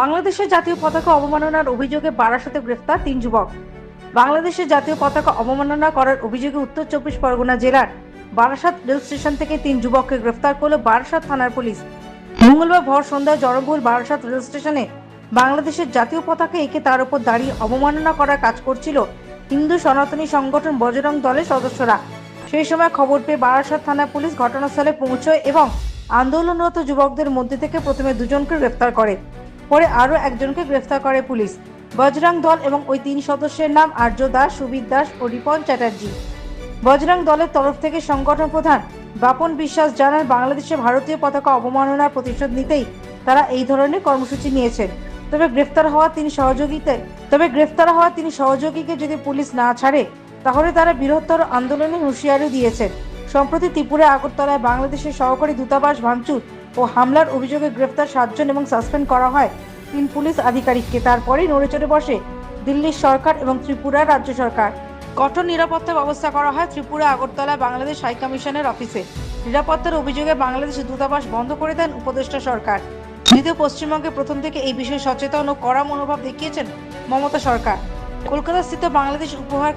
বাংলাদেশের জাতীয় পতাকা অবমাননার অভিযোগে বারাসাতে গ্রেফতার তিন যুবক। বাংলাদেশের জাতীয় পতাকা অবমাননা করার অভিযোগে উত্তর চব্বিশ পরগনা জেলার বারাসাত রেল স্টেশন থেকে তিন যুবককে গ্রেফতার করল বারাসাত থানার পুলিশ। মঙ্গলবার ভর সন্ধ্যায় জড়মবহুল বারাসাত রেল স্টেশনে বাংলাদেশের জাতীয় পতাকা এঁকে তার উপর দাঁড়িয়ে অবমাননা করার কাজ করছিল হিন্দু সনাতনী সংগঠন বজরং দলের সদস্যরা। সেই সময় খবর পেয়ে বারাসাত থানা পুলিশ ঘটনাস্থলে পৌঁছয় এবং আন্দোলনরত যুবকদের মধ্যে থেকে প্রথমে দুজনকে গ্রেফতার করে। পরে আরও একজনকে গ্রেফতার করে পুলিশ। বজরং দল এবং ওই তিন সদস্যের নাম আর্য দাস, সুবির দাস ও রিপন চ্যাটার্জি। বজরং দলের তরফ থেকে সংগঠন প্রধান বাপন বিশ্বাস জানান, বাংলাদেশে ভারতীয় পতাকা অবমাননার প্রতিশোধ নিতেই তারা এই ধরনের কর্মসূচি নিয়েছেন। তবে গ্রেফতার হওয়া তিনি সহযোগিতে, তবে গ্রেফতার হওয়া তিনি সহযোগীকে যদি পুলিশ না ছাড়ে, তাহলে তারা বৃহত্তর আন্দোলনের হুঁশিয়ারি দিয়েছেন। সম্প্রতি ত্রিপুরা, আগরতলায় বাংলাদেশের সহকারী দূতাবাস ভাঙচুর ও হামলার অভিযোগে গ্রেফতার সাতজন এবং সাসপেন্ড করা হয় তিন পুলিশ আধিকারিককে। তারপরেই নড়েচড়ে বসে দিল্লির সরকার এবং ত্রিপুরার রাজ্য সরকার। কঠোর নিরাপত্তা ব্যবস্থা করা হয় ত্রিপুরা, আগরতলা, বাংলাদেশ হাই কমিশনের অফিসে। নিরাপত্তার অভিযোগে বাংলাদেশের দূতাবাস বন্ধ করে দেন উপদেষ্টা সরকার। যদিও পশ্চিমবঙ্গে প্রথম থেকে এই বিষয়ে সচেতন ও কড়া মনোভাব দেখিয়েছেন মমতা সরকার। কলকাতা স্থিত বাংলাদেশ উপহার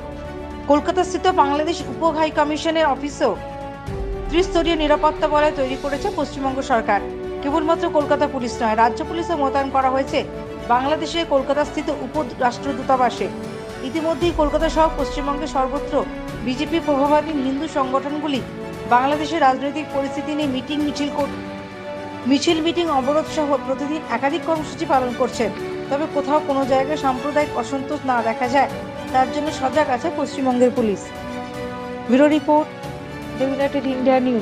কলকাতা স্থিত বাংলাদেশ উপ হাই কমিশনের অফিসেও ত্রিস্তরীয় নিরাপত্তা বলয় তৈরি করেছে পশ্চিমবঙ্গ সরকার। কেবলমাত্র কলকাতা পুলিশ নয়, রাজ্য পুলিশও মোতায়েন করা হয়েছে। বাংলাদেশে কলকাতা স্থিত উপ রাষ্ট্রদূতাবাসে ইতিমধ্যেই কলকাতা সহ পশ্চিমবঙ্গের সর্বত্র বিজেপি প্রভাবাধীন হিন্দু সংগঠনগুলি বাংলাদেশের রাজনৈতিক পরিস্থিতি নিয়ে মিটিং, মিছিল মিছিল, মিটিং, অবরোধ সহ প্রতিদিন একাধিক কর্মসূচি পালন করছে তবে কোথাও কোনো জায়গায় সাম্প্রদায়িক অসন্তোষ না দেখা যায়। তার জন্য সজাগ আছে পশ্চিমবঙ্গের police. Bureau report. ডেভিলেটেড India news